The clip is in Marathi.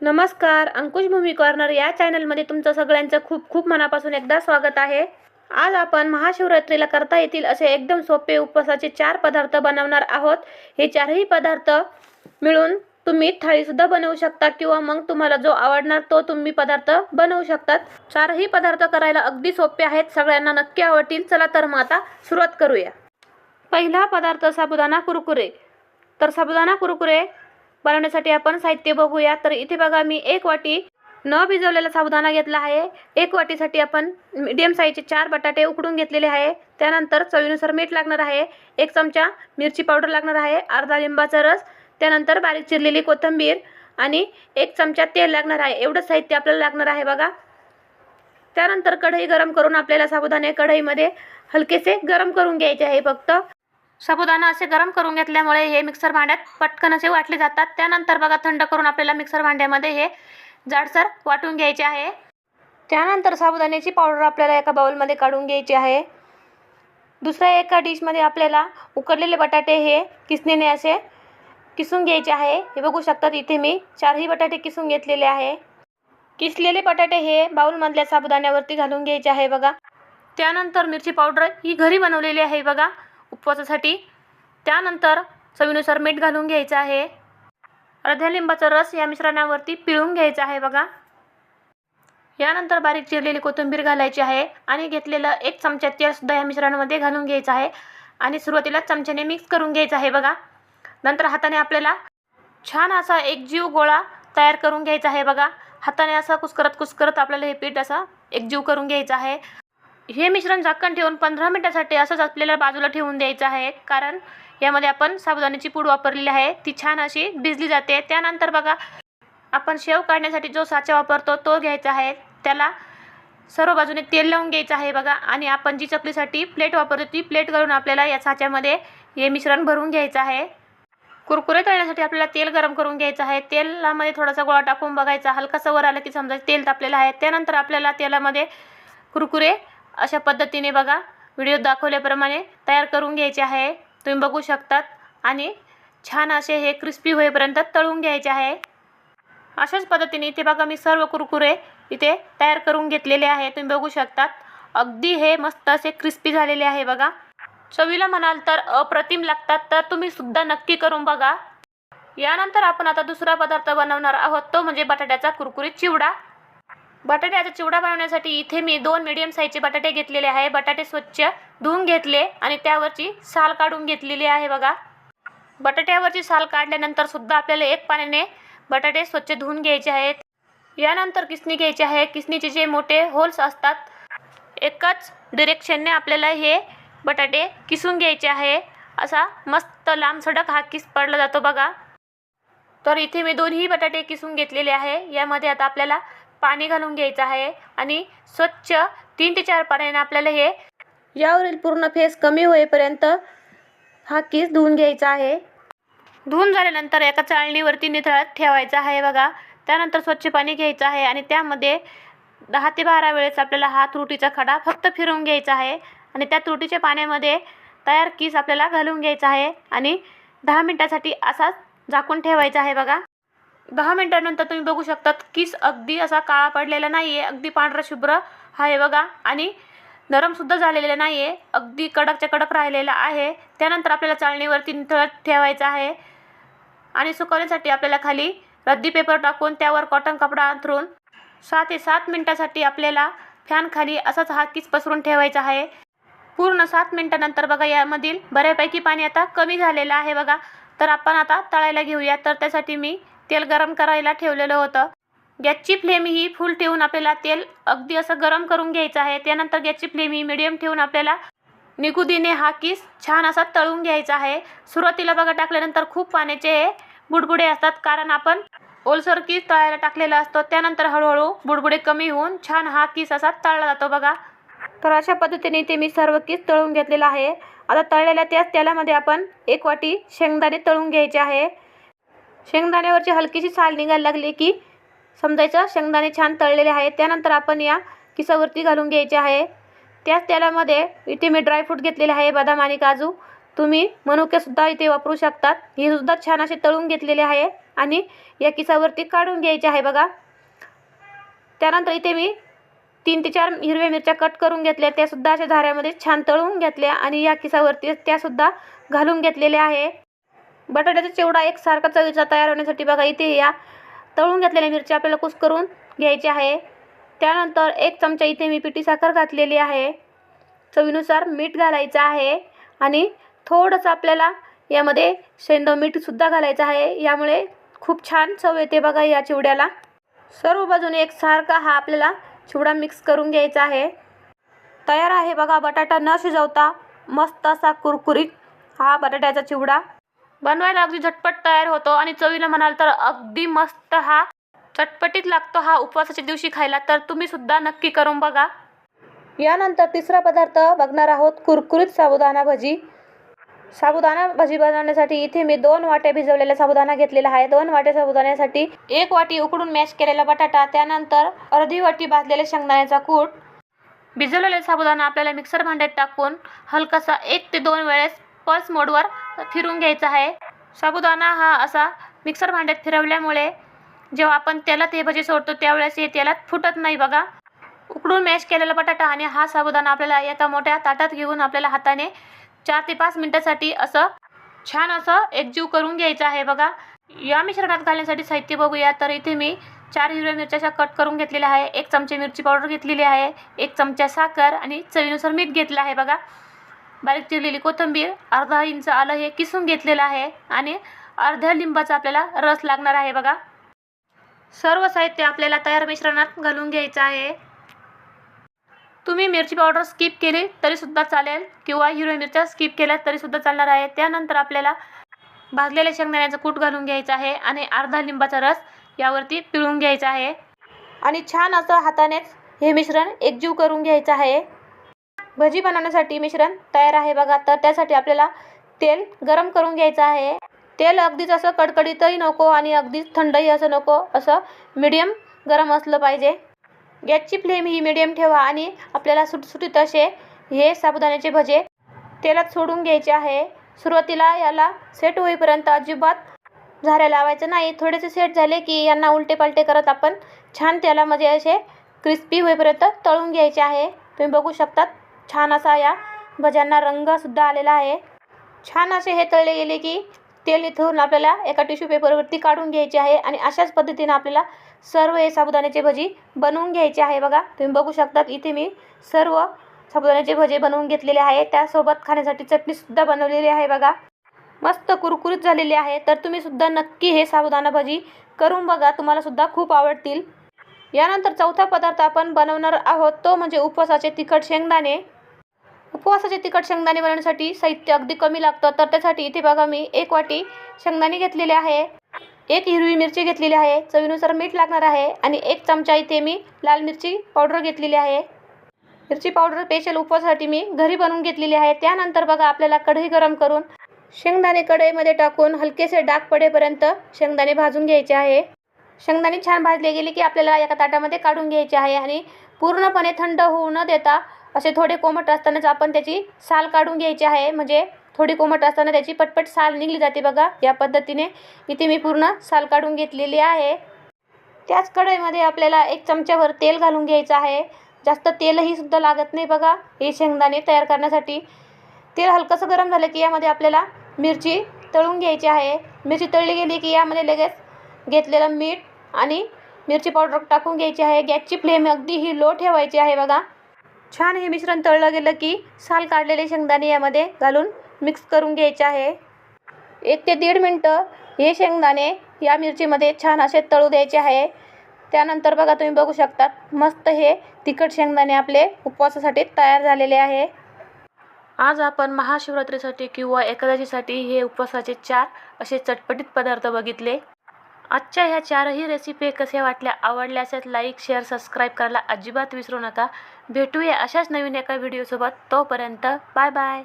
नमस्कार अंकुश भूमी कॉर्नर या चॅनलमध्ये तुमचं सगळ्यांचं खूप खूप मनापासून एकदा स्वागत आहे. आज आपण महाशिवरात्रीला करता येतील असे एकदम सोपे उपवासाचे चार पदार्थ बनवणार आहोत. हे चारही पदार्थ मिळून तुम्ही थाळीसुद्धा बनवू शकता किंवा मग तुम्हाला जो आवडणार तो तुम्ही पदार्थ बनवू शकतात. चारही पदार्थ करायला अगदी सोपे आहेत सगळ्यांना नक्की आवडतील. चला तर मग आता सुरुवात करूया. पहिला पदार्थ साबुदाणा कुरकुरे. तर साबुदाणा कुरकुरे बनवण्यासाठी आपण साहित्य बघूया. तर इथे बघा मी एक वाटी न भिजवलेला साबुदाणा घेतला आहे. एक वाटीसाठी आपण मीडियम साईजचे चार बटाटे उकडून घेतलेले आहे. त्यानंतर चवीनुसार मीठ लागणार आहे. एक चमचा मिरची पावडर लागणार आहे. अर्धा लिंबाचा रस. त्यानंतर बारीक चिरलेली कोथिंबीर आणि एक चमचा तेल लागणार आहे. एवढं साहित्य आपल्याला लागणार आहे बघा. त्यानंतर कढई गरम करून आपल्याला साबुदाणे कढईमध्ये हलकेसे गरम करून घ्यायचे आहे फक्त. साबुदाणा असे गरम करून घेतल्यामुळे हे मिक्सर भांड्यात पटकन असे वाटले जातात. त्यानंतर बघा थंड करून आपल्याला मिक्सर भांड्यामध्ये हे जाडसर वाटून घ्यायचे आहे. त्यानंतर साबुदाण्याची पावडर आपल्याला एका बाउलमध्ये काढून घ्यायची आहे. दुसऱ्या एका डिशमध्ये आपल्याला उकडलेले बटाटे हे किसणीने असे किसून घ्यायचे आहे. हे बघू शकतात इथे मी चारही बटाटे किसून घेतलेले आहे. किसलेले बटाटे हे बाउलमधल्या साबुदाण्यावरती घालून घ्यायचे आहे बघा. त्यानंतर मिरची पावडर ही घरी बनवलेली आहे बघा. उपवासासाठी. त्यानंतर चवीनुसार मीठ घालून घ्यायचं आहे. अर्ध्या लिंबाचा रस या मिश्रणावरती पिळून घ्यायचा आहे बघा. यानंतर बारीक चिरलेली कोथिंबीर घालायची आहे आणि घेतलेलं एक चमचा तेलसुद्धा या मिश्रणामध्ये घालून घ्यायचं आहे. आणि सुरुवातीला चमच्याने मिक्स करून घ्यायचं आहे बघा. नंतर हाताने आपल्याला छान असा एक जीव गोळा तयार करून घ्यायचा आहे बघा. हाताने असा कुस्करत कुस्करत आपल्याला हे पीठ असा एकजीव करून घ्यायचं आहे. हे मिश्रण झाकण ठेवून पंधरा मिनटासाठी असंच आपल्याला बाजूला ठेवून द्यायचं आहे. कारण यामध्ये आपण साबुदाण्याची पूड वापरलेली आहे. ती छान अशी भिजली जाते. त्यानंतर बघा आपण शेव काढण्यासाठी जो साचा वापरतो तो घ्यायचा आहे. त्याला सर्व बाजूने तेल लावून घ्यायचं आहे बघा. आणि आपण जी चकलीसाठी प्लेट वापरतो ती प्लेट करून आपल्याला या साच्यामध्ये हे मिश्रण भरून घ्यायचं आहे. कुरकुरे तळण्यासाठी आपल्याला तेल गरम करून घ्यायचं आहे. तेलामध्ये थोडासा गोळा टाकून बघायचा. हलकासा वर आला की समजा तेल तापलेलं आहे. त्यानंतर आपल्याला तेलामध्ये कुरकुरे अशा पद्धतीने बघा व्हिडिओ दाखवल्याप्रमाणे तयार करून घ्यायचे आहे. तुम्ही बघू शकतात. आणि छान असे हे क्रिस्पी होईपर्यंत तळून घ्यायचे आहे. अशाच पद्धतीने इथे बघा मी सर्व कुरकुरे इथे तयार करून घेतलेले आहे. तुम्ही बघू शकतात. अगदी हे मस्त असे क्रिस्पी झालेले आहे बघा. चवीला म्हणाल तर अप्रतिम लागतात तर तुम्ही सुद्धा नक्की करून बघा. यानंतर आपण आता दुसरा पदार्थ बनवणार आहोत. तो म्हणजे बटाट्याचा कुरकुरीत चिवडा. बटाट्याचा चिवडा बनवण्यासाठी इथे मी दोन मिडियम साईजचे बटाटे घेतलेले आहे. बटाटे स्वच्छ धुवून घेतले आणि त्यावरची साल काढून घेतलेली आहे बघा. बटाट्यावरची साल काढल्यानंतर सुद्धा आपल्याला एक पाण्याने बटाटे स्वच्छ धुवून घ्यायचे आहेत. यानंतर किसणी घ्यायची आहे. किसणीचे जे मोठे होल्स असतात एकाच डिरेक्शनने आपल्याला हे बटाटे किसून घ्यायचे आहे. असा मस्त लांब सडक हा किस पडला जातो बघा. तर इथे मी दोन्ही बटाटे किसून घेतलेले आहे. यामध्ये आता आपल्याला पाणी घालून घ्यायचं आहे आणि स्वच्छ तीन ते चार पाण्याने आपल्याला हे यावरील पूर्ण फेस कमी होईपर्यंत हा किस धुवून घ्यायचा आहे. धुवून झाल्यानंतर एका चाळणीवरती निथळत ठेवायचा आहे बघा. त्यानंतर स्वच्छ पाणी घ्यायचं आहे आणि त्यामध्ये दहा ते बारा वेळेस आपल्याला हा त्रुटीचा खडा फक्त फिरवून घ्यायचा आहे आणि त्या त्रुटीच्या पाण्यामध्ये तयार किस आपल्याला घालून घ्यायचा आहे आणि दहा मिनटासाठी असाच झाकून ठेवायचा आहे बघा. दहा मिनटानंतर तुम्ही बघू शकतात किस अगदी असा काळा पडलेला नाही आहे अगदी पांढरा शुभ्र आहे बघा. आणि नरमसुद्धा झालेला नाही आहे अगदी कडकच्या कडक राहिलेला आहे. त्यानंतर आपल्याला चाळणीवरती निथळत ठेवायचं आहे. आणि सुकवण्यासाठी आपल्याला खाली रद्दी पेपर टाकून त्यावर कॉटन कपडा अंथरून सहा ते सात मिनटासाठी आपल्याला फॅनखाली असाच हा किस पसरून ठेवायचा आहे. पूर्ण सात मिनटानंतर बघा यामधील बऱ्यापैकी पाणी आता कमी झालेलं आहे बघा. तर आपण आता तळायला घेऊया. तर त्यासाठी मी तेल गरम करायला ठेवलेलं होतं. गॅसची फ्लेम ही फुल ठेवून आपल्याला तेल अगदी असं गरम करून घ्यायचं आहे. त्यानंतर गॅसची फ्लेम ही मिडियम ठेवून आपल्याला निगुदीने हा किस छान असा तळून घ्यायचा आहे. सुरुवातीला बघा टाकल्यानंतर खूप पाण्याचे हे बुडबुडे असतात. कारण आपण ओलसर किस तळायला टाकलेला असतो. त्यानंतर हळूहळू बुडबुडे कमी होऊन छान हा किस असा तळला जातो बघा. तर अशा पद्धतीने ते मी सर्व किस तळून घेतलेला आहे. आता तळलेल्या त्याच तेलामध्ये आपण एक वाटी शेंगदाणे तळून घ्यायचे आहे. शेंगदाण्यावरची हलकीशी साल निघायला लागली की समजायचं शेंगदाणे छान तळलेले आहे त्यानंतर आपण या किसावरती घालून घ्यायचे आहे. त्याच तेलामध्ये इथे मी ड्रायफ्रूट घेतलेले आहे बदाम आणि काजू. तुम्ही मनुकेसुद्धा इथे वापरू शकतात. हे सुद्धा छान असे तळून घेतलेले आहे आणि या किसावरती काढून घ्यायचे आहे बघा. त्यानंतर इथे मी तीन ते चार हिरव्या मिरच्या कट करून घेतल्या. त्यासुद्धा अशा झाऱ्यामध्ये छान तळून घेतल्या आणि या किसावरती त्यासुद्धा घालून घेतलेल्या आहे. बटाट्याचा चिवडा एकसारखा चवीचा तयार होण्यासाठी बघा इथे या तळून घेतलेल्या मिरच्या आपल्याला कुस करून घ्यायची आहे. त्यानंतर एक चमचा इथे मी पिठी साखर घातलेली आहे. चवीनुसार मीठ घालायचं आहे आणि थोडंसं आपल्याला यामध्ये शेंदव मीठसुद्धा घालायचं आहे. यामुळे खूप छान चव येते बघा या चिवड्याला. सर्व बाजूने एकसारखा हा आपल्याला चिवडा मिक्स करून घ्यायचा आहे. तयार आहे बघा बटाटा न शिजवता मस्त असा कुरकुरीत हा बटाट्याचा चिवडा. बनवायला अगदी झटपट तयार होतो आणि चवीला म्हणाल तर अगदी मस्त हा. चटपटीत लागतो हा उपवासाच्या दिवशी खायला तर तुम्ही सुद्धा नक्की करून बघा. यानंतर तिसरा पदार्थ बघणार आहोत कुरकुरीत साबुदाणा भजी. साबुदाणा भजी बनवण्यासाठी इथे मी दोन वाट्या भिजवलेला साबुदाणा घेतलेला आहे. दोन वाट्या साबुदाण्यासाठी एक वाटी उकडून मॅश केलेला बटाटा त्यानंतर अर्धी वाटी भाजलेल्या शेंगदाण्याचा कूट. भिजवलेला साबुदाणा आपल्याला मिक्सर भांड्यात टाकून हलकासा एक ते दोन वेळेस पल्स मोडवर फिरून घ्यायचा आहे. साबुदाणा हा असा मिक्सर भांड्यात फिरवल्यामुळे जेव्हा आपण तेलात हे भजी सोडतो त्यावेळेस हे तेलात फुटत नाही बघा. उकडून मॅश केलेला बटाटा आणि हा साबुदाणा आपल्याला एका मोठ्या ताटात घेऊन आपल्याला हाताने चार ते पाच मिनटासाठी असं छान असं एकजीव करून घ्यायचं आहे बघा. या मिश्रणात घालण्यासाठी साहित्य बघूया. तर इथे मी चार हिरव्या मिरच्या कट करून घेतलेल्या आहे. एक चमचे मिरची पावडर घेतलेली आहे. एक चमचा साखर आणि चवीनुसार मीठ घेतलं आहे बघा. बारीक चिरलेली कोथिंबीर अर्धा इंच आलं हे किसून घेतलेलं आहे आणि अर्ध्या लिंबाचा आपल्याला रस लागणार आहे बघा. सर्व साहित्य आपल्याला तयार मिश्रणात घालून घ्यायचं आहे. तुम्ही मिरची पावडर स्किप केली तरीसुद्धा चालेल किंवा हिरव्या मिरच्या स्किप केल्या तरीसुद्धा चालणार आहे. त्यानंतर आपल्याला भाजलेल्या शेंगदाण्याचं कूट घालून घ्यायचं आहे आणि अर्धा लिंबाचा रस यावरती पिळून घ्यायचा आहे. आणि छान असं हातानेच हे मिश्रण एकजीव करून घ्यायचं आहे. भजी बनवण्यासाठी मिश्रण तयार आहे बघा. तर त्यासाठी आपल्याला तेल गरम करून घ्यायचं आहे. तेल अगदीच असं कडकडीतही नको आणि अगदीच थंडही असं नको असं मीडियम गरम असलं पाहिजे. गॅसची फ्लेम ही मीडियम ठेवा आणि आपल्याला सुटसुटीत असे हे साबुदाण्याचे भजे तेलात सोडून घ्यायचे आहे. सुरुवातीला याला सेट होईपर्यंत अजिबात झाऱ्या लावायचं नाही. थोडेसे सेट झाले की यांना उलटे पालटे करत आपण छान तेलामध्ये म्हणजे असे क्रिस्पी होईपर्यंत तळून घ्यायचे आहे. तुम्ही बघू शकतात. छान असा या भज्यांना रंगसुद्धा आलेला आहे. छान असे हे तळले गेले की तेल इथून आपल्याला एका टिश्यू पेपरवरती काढून घ्यायचे आहे आणि अशाच पद्धतीने आपल्याला सर्व हे साबुदाण्याचे भजी बनवून घ्यायचे आहे बघा. तुम्ही बघू शकतात इथे मी सर्व साबुदाण्याचे भजे बनवून घेतलेले आहे. त्यासोबत खाण्यासाठी चटणीसुद्धा बनवलेली आहे बघा. मस्त कुरकुरीत झालेली आहे. तर तुम्ही सुद्धा नक्की हे साबुदाणा भजी करून बघा. तुम्हाला सुद्धा खूप आवडतील. यानंतर चौथा पदार्थ आपण बनवणार आहोत. तो म्हणजे उपवासाचे तिखट शेंगदाणे. उपवासाचे तिखट शेंगदाणे बनवण्यासाठी साहित्य अगदी कमी लागतं. तर त्यासाठी इथे बघा मी एक वाटी शेंगदाणे घेतलेले आहे. एक हिरवी मिरची घेतलेली आहे. चवीनुसार मीठ लागणार आहे. आणि एक चमचा इथे मी लाल मिरची पावडर घेतलेली आहे. मिरची पावडर स्पेशल उपवासासाठी मी घरी बनवून घेतलेली आहे. त्यानंतर बघा आपल्याला कढई गरम करून शेंगदाणे कढईमध्ये टाकून हलकेसे डाग पडेपर्यंत शेंगदाणे भाजून घ्यायचे आहे. शेंगदाणे छान भाजले गेले की आपल्याला एका ताटामध्ये काढून घ्यायचे आहे. आणि पूर्णपणे थंड होऊ न देता असे थोडे कोमट असतानाच आपण त्याची साल काढून घ्यायची आहे. म्हणजे थोडी कोमट असताना त्याची पटपट साल निघली जाते बघा. या पद्धतीने इथे मी पूर्ण साल काढून घेतलेली आहे. त्याच कढईमध्ये आपल्याला एक चमच्याभर तेल घालून घ्यायचं आहे. जास्त तेलही सुद्धा लागत नाही बघा हे शेंगदाणे तयार करण्यासाठी. तेल हलकंसं गरम झालं की यामध्ये आपल्याला मिरची तळून घ्यायची आहे. मिरची तळली गेली की यामध्ये लगेच घेतलेलं मीठ आणि मिरची पावडर टाकून घ्यायची आहे. गॅसची फ्लेम अगदी ही लो ठेवायची आहे बघा. छान हे मिश्रण तळलं गेलं की साल काढलेले शेंगदाणे यामध्ये घालून मिक्स करून घ्यायचे आहे. एक ते दीड मिनटं हे शेंगदाणे या मिरचीमध्ये छान असे तळू द्यायचे आहे. त्यानंतर बघा तुम्ही बघू शकतात मस्त हे तिखट शेंगदाणे आपले उपवासासाठी तयार झालेले आहे. आज आपण महाशिवरात्रीसाठी किंवा एकादशीसाठी हे उपवासाचे चार असे चटपटीत पदार्थ बघितले. आजच्या ह्या चारही रेसिपी कशा वाटल्या आवडल्या असेल लाईक शेअर सबस्क्राईब करायला अजिबात विसरू नका. भेटूया अशाच नवीन एका व्हिडिओसोबत तोपर्यंत बाय बाय.